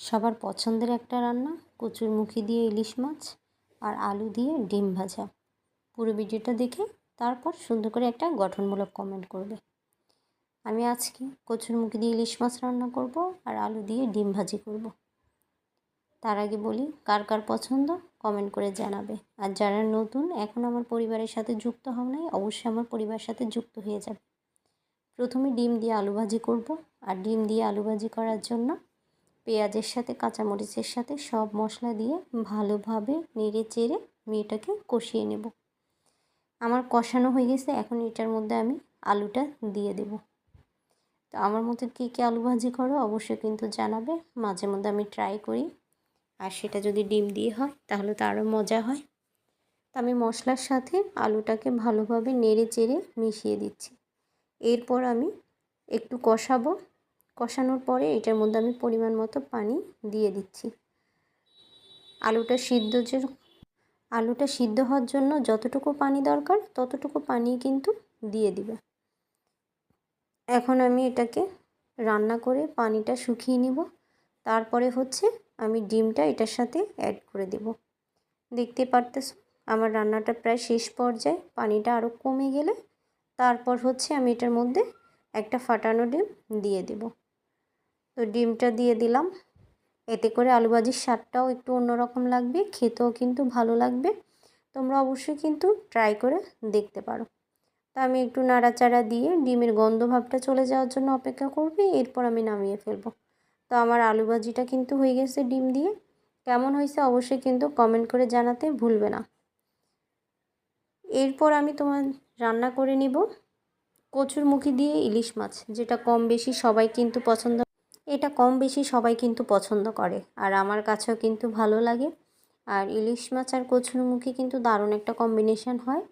সবার পছন্দের একটা রান্না, কচুরমুখী দিয়ে ইলিশ মাছ আর আলু দিয়ে ডিম ভাজা। পুরো ভিডিওটা দেখে তারপর সুন্দর করে একটা গঠনমূলক কমেন্ট করবে। আমি আজকে কচুর কচুরমুখী দিয়ে ইলিশ মাছ রান্না করব আর আলু দিয়ে ডিম ভাজি করব। তার আগে বলি, কার কার পছন্দ কমেন্ট করে জানাবে। আর যারা নতুন, এখন আমার পরিবারের সাথে যুক্ত হও নাই, অবশ্যই আমার পরিবারের সাথে যুক্ত হয়ে যাবে। প্রথমে ডিম দিয়ে আলু ভাজি করব। আর ডিম দিয়ে আলু ভাজি করার জন্য পেঁয়াজের সাথে, কাঁচামরিচের সাথে সব মশলা দিয়ে ভালোভাবে নেড়ে চেড়ে মেয়েটাকে কষিয়ে নেব। আমার কষানো হয়ে গেছে, এখন এটার মধ্যে আমি আলুটা দিয়ে দেব। তো আমার মতো কী কী আলু ভাজি করো অবশ্যই কিন্তু জানাবে, মাঝে মধ্যে আমি ট্রাই করি। আর সেটা যদি ডিম দিয়ে হয়, তাহলে তো আরও মজা হয়। তো আমি মশলার সাথে আলুটাকে ভালোভাবে নেড়ে চেড়ে মিশিয়ে দিচ্ছি। এরপর আমি একটু কষাবো। কষানোর পরে এটার মধ্যে আমি পরিমাণ মতো পানি দিয়ে দিচ্ছি। আলুটা সিদ্ধ যে, আলুটা সিদ্ধ হওয়ার জন্য যতটুকু পানি দরকার ততটুকু পানি কিন্তু দিয়ে দিবে। এখন আমি এটাকে রান্না করে পানিটা শুকিয়ে নিব। তারপরে হচ্ছে আমি ডিমটা এটার সাথে অ্যাড করে দেব। দেখতে পারতেছ? আমার রান্নাটা প্রায় শেষ পর্যায়ে পানিটা আরও কমে গেলে তারপর হচ্ছে আমি এটার মধ্যে একটা ফাটানো ডিম দিয়ে দেব। তো ডিমটা দিয়ে দিলাম। এতে করে আলু ভাজির স্বাদটাও একটু অন্যরকম লাগবে, খেতেও কিন্তু ভালো লাগবে। তোমরা অবশ্যই কিন্তু ট্রাই করে দেখতে পারো। তা আমি একটু নাড়াচাড়া দিয়ে ডিমের গন্ধ ভাবটা চলে যাওয়ার জন্য অপেক্ষা করবে, এরপর আমি নামিয়ে ফেলব। তো আমার আলু ভাজিটা কিন্তু হয়ে গেছে ডিম দিয়ে। কেমন হয়েছে অবশ্যই কিন্তু কমেন্ট করে জানাতে ভুলবে না। এরপর আমি তোমার রান্না করে নিব। কচুরমুখী দিয়ে ইলিশ মাছ, যেটা কম বেশি সবাই কিন্তু পছন্দ এটা কম বেশি সবাই কিন্তু পছন্দ করে। আর আমার কাছেও কিন্তু ভালো লাগে। আর ইলিশ মাছ আর কচুরমুখী কিন্তু দারুণ একটা কম্বিনেশন হয়।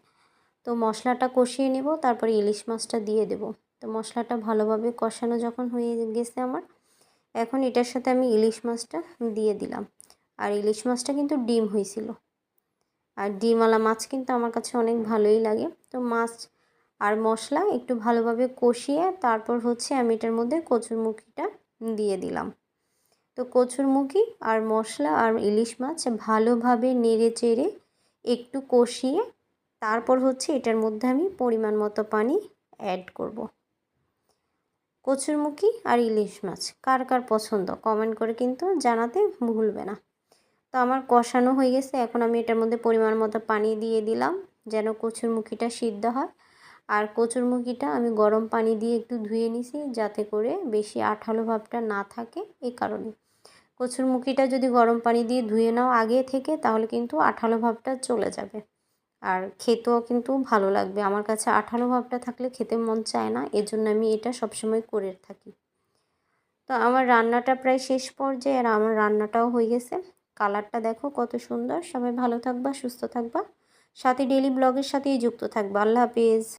তো মশলাটা কষিয়ে নেব, তারপরে ইলিশ মাছটা দিয়ে দেব। তো মশলাটা ভালোভাবে কষানো যখন হয়ে গেছে আমার, এখন এটার সাথে আমি ইলিশ মাছটা দিয়ে দিলাম। আর ইলিশ মাছটা কিন্তু ডিম হয়েছিল। আর ডিমওয়ালা মাছ কিন্তু আমার কাছে অনেক ভালোই লাগে। তো মাছ আর মশলা একটু ভালোভাবে কষিয়ে তারপর হচ্ছে আমি এটার মধ্যে কচুরমুখিটা দিয়ে দিলাম। তো কচুরমুখি আর মশলা আর ইলিশ মাছ ভালোভাবে নেড়ে চেড়ে একটু কষিয়ে তারপর হচ্ছে এটার মধ্যে আমি পরিমাণ মতো পানি অ্যাড করব। কচুরমুখি আর ইলিশ মাছ কার কার পছন্দ কমেন্ট করে কিন্তু জানাতে ভুলবে না। তো আমার কষানো হয়ে গেছে, এখন আমি এটার মধ্যে পরিমাণ মতো পানি দিয়ে দিলাম, যেন কচুরমুখিটা সিদ্ধ হয়। আর কচুরমুখিটা আমি গরম পানি দিয়ে একটু ধুয়ে নিছি যাতে করে বেশি আঠালো ভাবটা না থাকে এই কারণে। কচুরমুখিটা যদি গরম পানি দিয়ে ধুয়ে নাও আগে থেকে তাহলে কিন্তু আঠালো ভাবটা চলে যাবে। আর খেতেও কিন্তু ভালো লাগবে। আমার কাছে আঠালো ভাবটা থাকলে খেতে মন চায় না, এজন্য আমি এটা সবসময় করে থাকি। তো আমার রান্নাটা প্রায় শেষ পর্যায়ে আর আমার রান্নাটাও হয়ে গেছে। কালারটা দেখো কত সুন্দর। সবাই ভালো থাকবা, সুস্থ থাকবা। সাথে ডেলি ব্লগের সাথেই যুক্ত থাকবা। আল্লাহ হাফিজ।